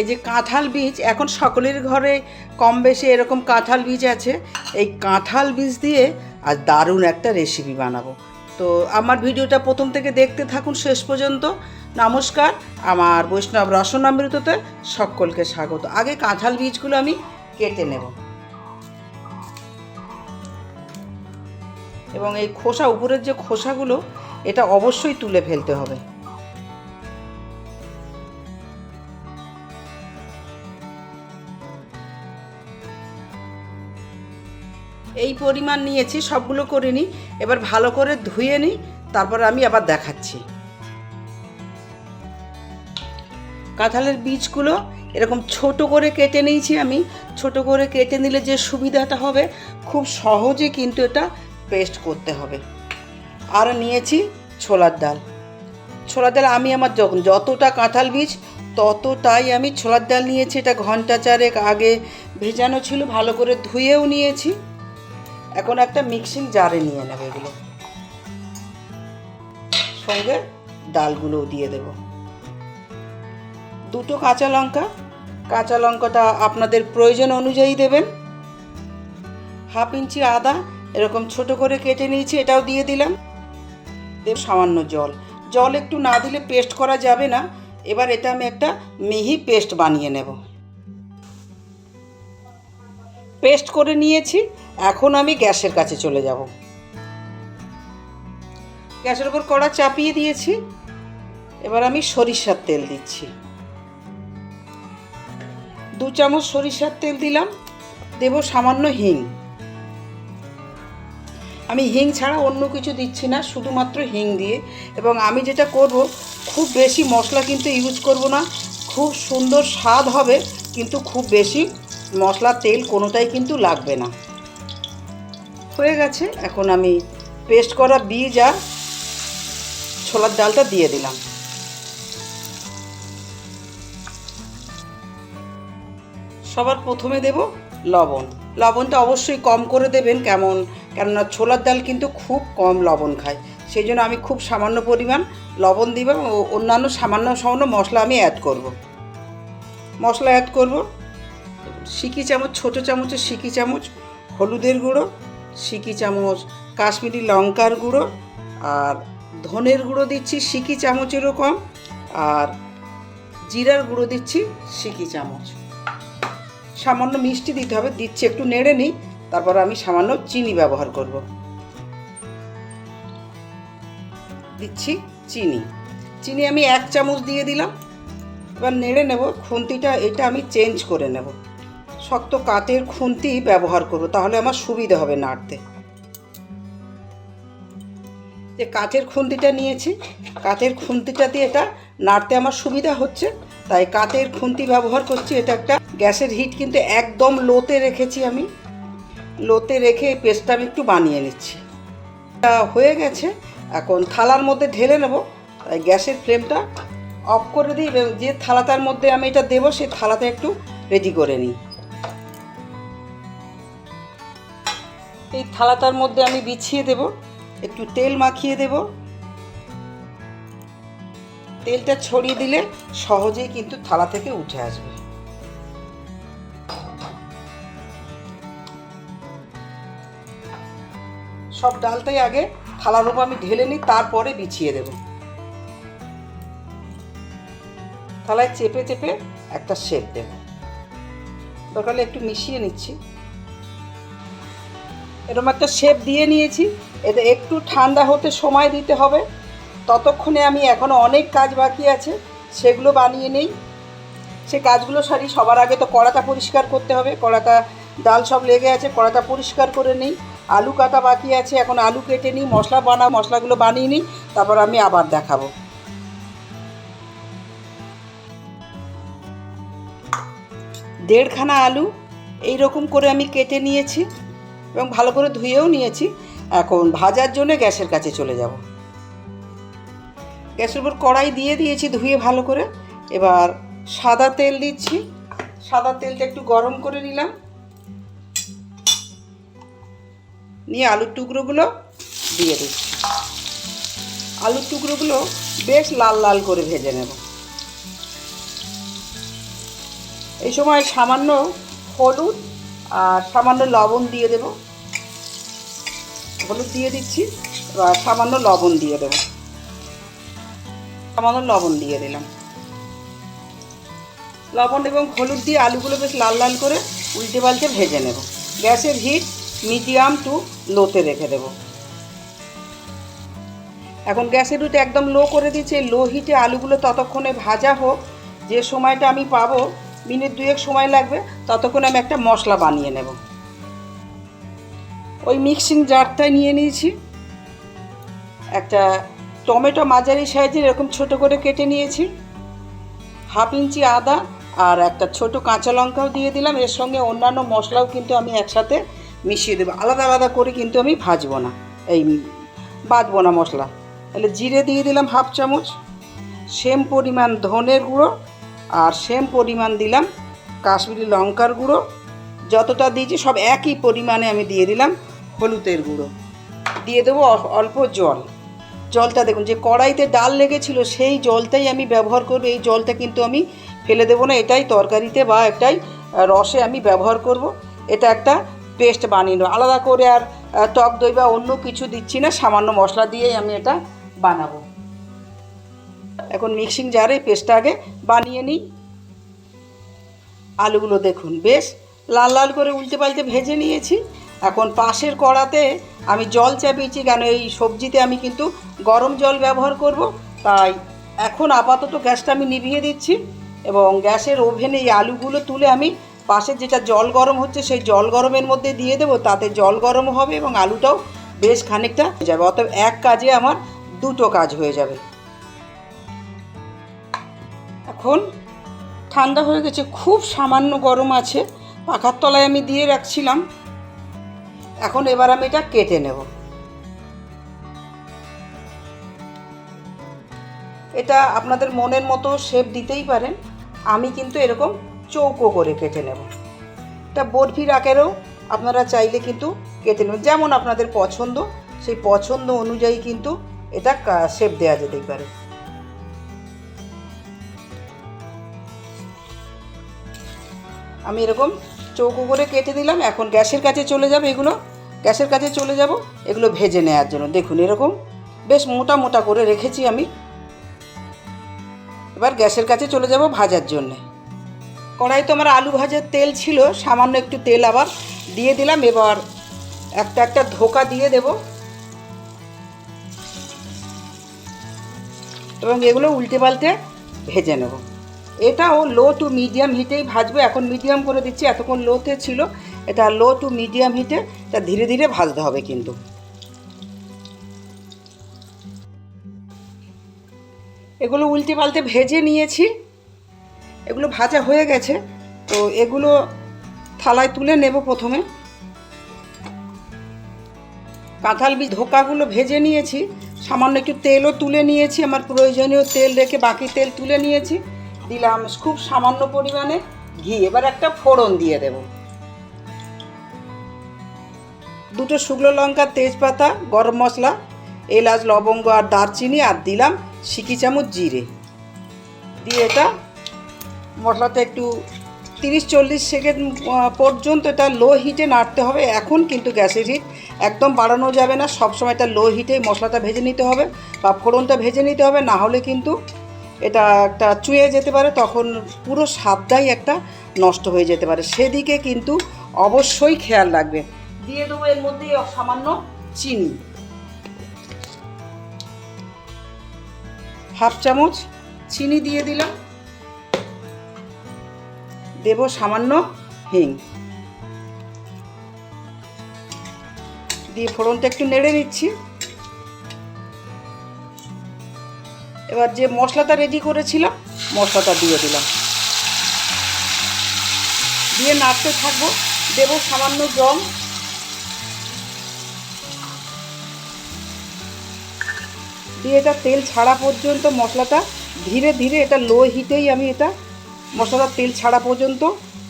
এই যে কাঁঠাল বীজ, এখন সকলের ঘরে কম বেশি এরকম কাঁঠাল বীজ আছে। এই কাঁঠাল বীজ দিয়ে আজ দারুণ একটা রেসিপি বানাবো। তো আমার ভিডিওটা প্রথম থেকে দেখতে থাকুন শেষ পর্যন্ত। নমস্কার, আমার বৈষ্ণব রসনামৃততে সকলকে স্বাগত। আগে কাঁঠাল বীজগুলো আমি কেটে নেব। এবং এই খোসা, উপরের যে খোসাগুলো, এটা অবশ্যই তুলে ফেলতে হবে। এই পরিমাণ নিয়েছি সবগুলো করে নিই, এবার ভালো করে ধুয়ে নিই, তারপর আমি আবার দেখাচ্ছি। কাঁঠালের বীজগুলো এরকম ছোট করে কেটে নিয়েছি আমি। ছোট করে কেটে নিলে যে সুবিধাটা হবে, খুব সহজে কিন্তু এটা পেস্ট করতে হবে। আর নিয়েছি ছোলার ডাল। ছোলার ডাল আমি আমার যখন যতটা কাঁঠাল বীজ, ততটাই আমি ছোলার ডাল নিয়েছি। এটা ঘণ্টা চারেক আগে ভেজানো ছিল, ভালো করে ধুয়েও নিয়েছি। এখন একটা মিক্সিং জারে নিয়ে নেবে এগুলো। সঙ্গে ডালগুলোও দিয়ে দেব। দুটো কাঁচা লঙ্কা। কাঁচা লঙ্কাটা আপনাদের প্রয়োজন অনুযায়ী দেবেন। হাফ ইঞ্চি আদা, এরকম ছোট করে কেটে নিয়েছি, এটাও দিয়ে দিলাম। দেব সামান্য জল। জল একটু না দিলে পেস্ট করা যাবে না। এবার এটা আমি একটা মিহি পেস্ট বানিয়ে নেব। পেস্ট করে নিয়েছি, এখন আমি গ্যাসের কাছে চলে যাব। গ্যাসের উপর কড়া চাপিয়ে দিয়েছি, এবার আমি সরিষার তেল দিচ্ছি। দু চামচ সরিষার তেল দিলাম, দেব সামান্য হিং। আমি হিং ছাড়া অন্য কিছু দিচ্ছি না, শুধুমাত্র হিং দিয়ে। এবং আমি যেটা করব, খুব বেশি মশলা কিন্তু ইউজ করব না, খুব সুন্দর স্বাদ হবে, কিন্তু খুব বেশি মশলা তেল কোনোটাই কিন্তু লাগবে না। হয়ে গেছে, এখন আমি পেস্ট করা বীজ আর ছোলার ডালটা দিয়ে দিলাম। সবার প্রথমে দেব লবণ। লবণটা অবশ্যই কম করে দেবেন, কেমন, কেননা ছোলার ডাল কিন্তু খুব কম লবণ খায়। সেই জন্য আমি খুব সামান্য পরিমাণ লবণ দিব ও অন্যান্য সামান্য সামান্য মশলা আমি অ্যাড করব। মশলা অ্যাড করব। সিকি চামচ, ছোট চামচের সিকি চামচ, হলুদের গুঁড়ো, সিকি চামচ কাশ্মীরি লঙ্কার গুঁড়ো, আর ধনের গুঁড়ো দিচ্ছি সিকি চামচেরও কম, আর জিরার গুঁড়ো দিচ্ছি সিকি চামচ। সামান্য মিষ্টি দিতে হবে, দিচ্ছি একটু নেড়ে নিই, তারপর আমি সামান্য চিনি ব্যবহার করব। দিচ্ছি চিনি। চিনি আমি এক চামচ দিয়ে দিলাম। এবার নেড়ে নেব, খুন্তিটা, এটা আমি চেঞ্জ করে নেব। শক্ত কাঠের খুন্তি ব্যবহার করব, তাহলে আমার সুবিধা হবে নাড়তে। যে কাঠের খুন্তিটা নিয়েছি কাঠের খুন্তিটা দিয়ে এটা নাড়তে আমার সুবিধা হচ্ছে, তাই কাঠের খুন্তি ব্যবহার করছি, এটা একটা গ্যাসের হিট কিন্তু একদম লোতে রেখেছি আমি। লোতে রেখে এই পেস্টটা আমি একটু বানিয়ে নিচ্ছি। এটা হয়ে গেছে, এখন থালার মধ্যে ঢেলে নেব, তাই গ্যাসের ফ্লেমটা অফ করে দিই যে থালাটার মধ্যে আমি এটা দেবো, সেই থালাতে একটু রেডি করে নিই। এই থালাটার মধ্যে আমি বিছিয়ে দেব, একটু তেল মাখিয়ে দেব। তেলটা ছড়িয়ে দিলে সহজেই কিন্তু থালা থেকে উঠে আসবে। সব ডালটাই আগে থালার উপর আমি ঢেলে নিই, তারপরে বিছিয়ে দেব। থালায় চেপে চেপে একটা শেপ দেব। দরকার একটু মিশিয়ে নিচ্ছি। এরকম একটা শেপ দিয়ে নিয়েছি। এতে একটু ঠান্ডা হতে সময় দিতে হবে। ততক্ষণে আমি এখনও অনেক কাজ বাকি আছে, সেগুলো বানিয়ে নেই। সে কাজগুলো সারি, সবার আগে তো কড়াটা পরিষ্কার করতে হবে। কড়াটা, ডাল সব লেগে আছে, কড়াটা পরিষ্কার করে নিই। আলু কাটা বাকি আছে, এখন আলু কেটে নিই, মশলা বানা, মশলাগুলো বানিয়ে নিই, তারপর আমি আবার দেখাবো। দেড়খানা আলু এই রকম করে আমি কেটে নিয়েছি। এবং ভালো করে ধুয়েও নিয়েছি। এখন ভাজার জন্য গ্যাসের কাছে চলে যাব। গ্যাসের উপর কড়াই দিয়ে দিয়েছি ধুয়ে ভালো করে। এবার সাদা তেল দিচ্ছি। সাদা তেলটা একটু গরম করে নিলাম। নিয়ে আলুর টুকরোগুলো দিয়ে দিচ্ছি। আলুর টুকরোগুলো বেশ লাল লাল করে ভেজে নেব। এই সময় সামান্য হলুদ আর সামান্য লবণ দিয়ে দেব। হলুদ দিয়ে দিচ্ছি। এবার সামান্য লবণ দিয়ে দেব। সামান্য লবণ দিয়ে দিলাম। লবণ এবং হলুদ দিয়ে আলুগুলো বেশ লাল লাল করে উল্টে পাল্টে ভেজে নেব। গ্যাসের হিট মিডিয়াম টু লোতে রেখে দেব। এখন গ্যাসের হিট একদম লো করে দিচ্ছে। লো হিটে আলুগুলো ততক্ষণে ভাজা হোক। যে সময়টা আমি পাবো মিনিট দুয়েক সময় লাগবে, ততক্ষণ আমি একটা মশলা বানিয়ে নেব। ওই মিক্সিং জারটায় নিয়ে নিয়েছি। একটা টমেটো মাঝারি সাইজের এরকম ছোট করে কেটে নিয়েছি। হাফ ইঞ্চি আদা আর একটা ছোট কাঁচা লঙ্কাও দিয়ে দিলাম। এর সঙ্গে অন্যান্য মশলাও কিন্তু আমি একসাথে মিশিয়ে দেবো। আলাদা আলাদা করে কিন্তু আমি ভাজবো না। এই বাঁধবো না মশলা। তাহলে জিরে দিয়ে দিলাম হাফ চামচ। সেম পরিমাণ ধনের গুঁড়ো আর সেম পরিমাণ দিলাম কাশ্মীরি লঙ্কার গুঁড়ো। যতটা দিয়েছি সব একই পরিমাণে আমি দিয়ে দিলাম হলুদের গুঁড়ো। দিয়ে দেবো অল্প জল। জলটা দেখুন, যে কড়াইতে ডাল লেগেছিল সেই জলটাই আমি ব্যবহার করব। এই জলটা কিন্তু আমি ফেলে দেবো না, এটাই তরকারিতে বা একটাই রসে আমি ব্যবহার করব। এটা একটা পেস্ট বানিয়ে নেব। আলাদা করে আর টক দই বা অন্য কিছু দিচ্ছি না, সামান্য মশলা দিয়েই আমি এটা বানাবো। এখন মিক্সিং জারে পেস্টটা আগে বানিয়ে নিই। আলুগুলো দেখুন, বেশ লাল লাল করে উল্টে পাল্টে ভেজে নিয়েছি। এখন পাশের কড়াতে আমি জল চাপিয়েছি কেন এই সবজিতে আমি কিন্তু গরম জল ব্যবহার করব। তাই এখন আপাতত গ্যাসটা আমি নিভিয়ে দিচ্ছি এবং গ্যাসের ওভেনে এই আলুগুলো তুলে আমি পাশে যেটা জল গরম হচ্ছে, সেই জল গরমের মধ্যে দিয়ে দেবো। তাতে জল গরম হবে এবং আলুটাও বেশ খানিকটা যাবে। অতএব এক কাজে আমার দুটো কাজ হয়ে যাবে। এখন ঠান্ডা হয়ে গেছে, খুব সামান্য গরম আছে। পাখার তলায় আমি দিয়ে রাখছিলাম। এখন এবার আমি এটা কেটে নেব। এটা আপনাদের মনের মতো শেপ দিতেই পারেন। আমি কিন্তু এরকম চৌকো করে কেটে নেব। এটা বরফির আকারেও আপনারা চাইলে কিন্তু কেটে নেবেন। যেমন আপনাদের পছন্দ, সেই পছন্দ অনুযায়ী কিন্তু এটা শেপ দেওয়া যেতেই পারে। আমি এরকম চৌকো করে কেটে দিলাম। এখন গ্যাসের কাছে চলে যাবে এগুলো। গ্যাসের কাছে চলে যাব। এগুলো ভেজে নেওয়ার জন্য। দেখুন, এরকম বেশ মোটা মোটা করে রেখেছি আমি। এবার গ্যাসের কাছে চলে যাব ভাজার জন্যে। কড়াই তো আমার আলু ভাজার তেল ছিল, সামান্য একটু তেল আবার দিয়ে দিলাম। এবার একটা একটা ধোকা দিয়ে দেব। এবং এগুলো উল্টে পাল্টে ভেজে নেব। এটাও লো টু মিডিয়াম হিটেই ভাজবো, এখন মিডিয়াম করে দিচ্ছি, এতক্ষণ লোতে ছিল, এটা লো টু মিডিয়াম হিটে এটা ধীরে ধীরে ভাজতে হবে কিন্তু। এগুলো উল্টে পাল্টে ভেজে নিয়েছি, এগুলো ভাজা হয়ে গেছে, তো এগুলো থালায় তুলে নেব প্রথমে। কাঁঠাল বীজ ধোকাগুলো ভেজে নিয়েছি, সামান্য একটু তেলও তুলে নিয়েছি, আমার প্রয়োজনীয় তেল রেখে বাকি তেল তুলে নিয়েছি। দিলাম খুব সামান্য পরিমাণে ঘি। এবার একটা ফোড়ন দিয়ে দেব। দুটো শুকনো লঙ্কা, তেজপাতা, গরম মশলা, এলাচ, লবঙ্গ আর দারচিনি, আর দিলাম সিকি চামচ জিরে। দিয়ে এটা মশলাটা একটু তিরিশ চল্লিশ সেকেন্ড পর্যন্ত এটা লো হিটে নাড়তে হবে। এখন কিন্তু গ্যাসের হিট একদম বাড়ানো যাবে না। সবসময় এটা লো হিটে মশলাটা ভেজে নিতে হবে বা ফোড়নটা ভেজে নিতে হবে। না হলে কিন্তু এটা একটা চুয়ে যেতে পারে, তখন পুরো স্বাদটাই একটা নষ্ট হয়ে যেতে পারে। সেদিকে কিন্তু অবশ্যই খেয়াল রাখবে। দিয়ে দেবো এর মধ্যে সামান্য চিনি। হাফ চামচ চিনি দিয়ে দিলাম। দেব সামান্য হিং। দিয়ে ফোড়নটা একটু নেড়ে নিচ্ছি। এবার যে মশলাটা রেডি করেছিলাম, মশলাটা দিয়ে দিলাম। দিয়ে নাড়তে থাকব। দেবো সামান্য জল। দিয়ে এটা তেল ছাড়া পর্যন্ত মশলাটা, ধীরে ধীরে এটা লো হিটেই আমি এটা মশলাটা তেল ছাড়া পর্যন্ত,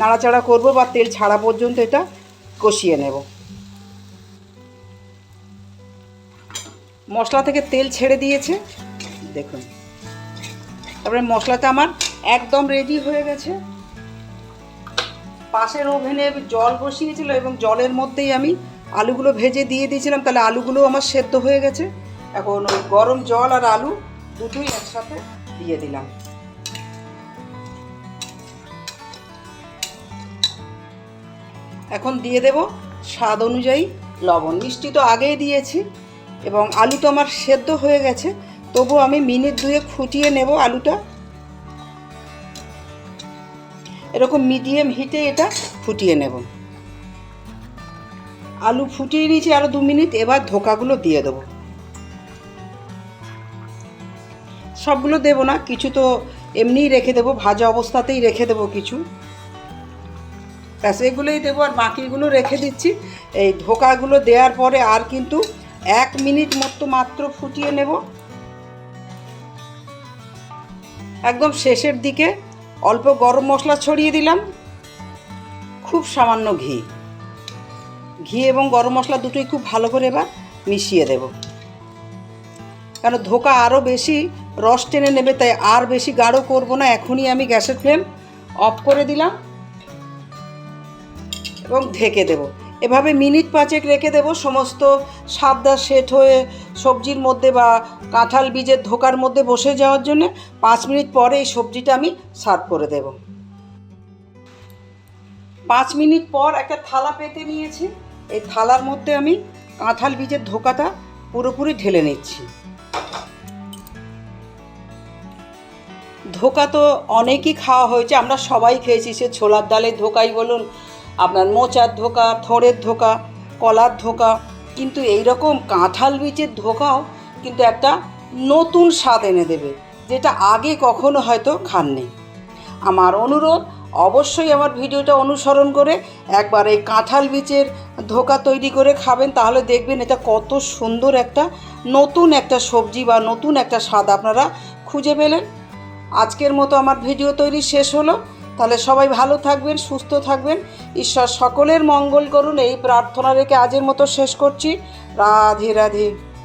নাড়াচাড়া করব বা তেল ছাড়া পর্যন্ত এটা কষিয়ে নেব। মশলা থেকে তেল ছেড়ে দিয়েছে। দেখুন। তারপরে মশলাটা আমার একদম রেডি হয়ে গেছে। পাশের ওভেনে জল বসিয়েছিল এবং জলের মধ্যেই আমি আলুগুলো ভেজে দিয়ে দিয়েছিলাম। তাহলে আলুগুলো আমার সেদ্ধ হয়ে গেছে। এখন ওই গরম জল আর আলু দুটোই একসাথে দিয়ে দিলাম। এখন দিয়ে দেব স্বাদ অনুযায়ী লবণ। মিষ্টি তো আগেই দিয়েছি এবং আলু তো আমার সেদ্ধ হয়ে গেছে। তবু আমি মিনিট দুয়ে ফুটিয়ে নেব আলুটা। এরকম মিডিয়াম হিটে এটা ফুটিয়ে নেব। আলু ফুটিয়ে নিয়েছি আরও দু মিনিট, এবার ধোকাগুলো দিয়ে দেবো। সবগুলো দেবো না, কিছু তো এমনিই রেখে দেবো, ভাজা অবস্থাতেই রেখে দেবো কিছু। ব্যাস, এগুলোই দেবো আর বাকিগুলো রেখে দিচ্ছি। এই ধোকাগুলো দেওয়ার পরে আর কিন্তু এক মিনিট মতো মাত্র ফুটিয়ে নেব। একদম শেষের দিকে অল্প গরম মশলা ছড়িয়ে দিলাম। খুব সামান্য ঘি। ঘি এবং গরম মশলা দুটোই খুব ভালো করে এবার মিশিয়ে দেব। কারণ ধোকা আরও বেশি রস টেনে নেবে, তাই আর বেশি গাঢ় করব না। এখনই আমি গ্যাসের ফ্লেম অফ করে দিলাম এবং ঢেকে দেব। এভাবে মিনিট পাঁচেক রেখে দেব, সমস্ত সাবদা সেট হয়ে সবজির মধ্যে বা কাঁঠাল বীজের ধোকার মধ্যে বসে যাওয়ার জন্য পাঁচ মিনিট পরে এই সবজিটা আমি সার্ভ করে দেব। পাঁচ মিনিট পর একটা থালা পেতে নিয়েছি। এই থালার মধ্যে আমি কাঁঠাল বীজের ধোকাটা পুরোপুরি ঢেলে নিচ্ছি। ধোকা তো অনেকই খাওয়া হয়েছে, আমরা সবাই খেয়েছি, সে ছোলার ডালের ধোকাই বলুন আপনার মোচার ধোকা, থোড়ের ধোকা, কলার ধোকা, কিন্তু এই রকম কাঁঠাল বীজের ধোকাও কিন্তু একটা নতুন স্বাদ এনে দেবে, যেটা আগে কখনো হয়তো খাননি। আমার অনুরোধ, অবশ্যই আমার ভিডিওটা অনুসরণ করে একবার এই কাঁঠাল বীজের ধোকা তৈরি করে খাবেন, তাহলে দেখবেন এটা কত সুন্দর একটা নতুন একটা সবজি বা নতুন একটা স্বাদ আপনারা খুঁজে পেলেন। আজকের মতো আমার ভিডিও তৈরি শেষ হলো। তাহলে সবাই ভালো থাকবেন, সুস্থ থাকবেন। ঈশ্বর সকলের মঙ্গল করুন। এই প্রার্থনা রেখে আজের মতো শেষ করছি। রাধে রাধে।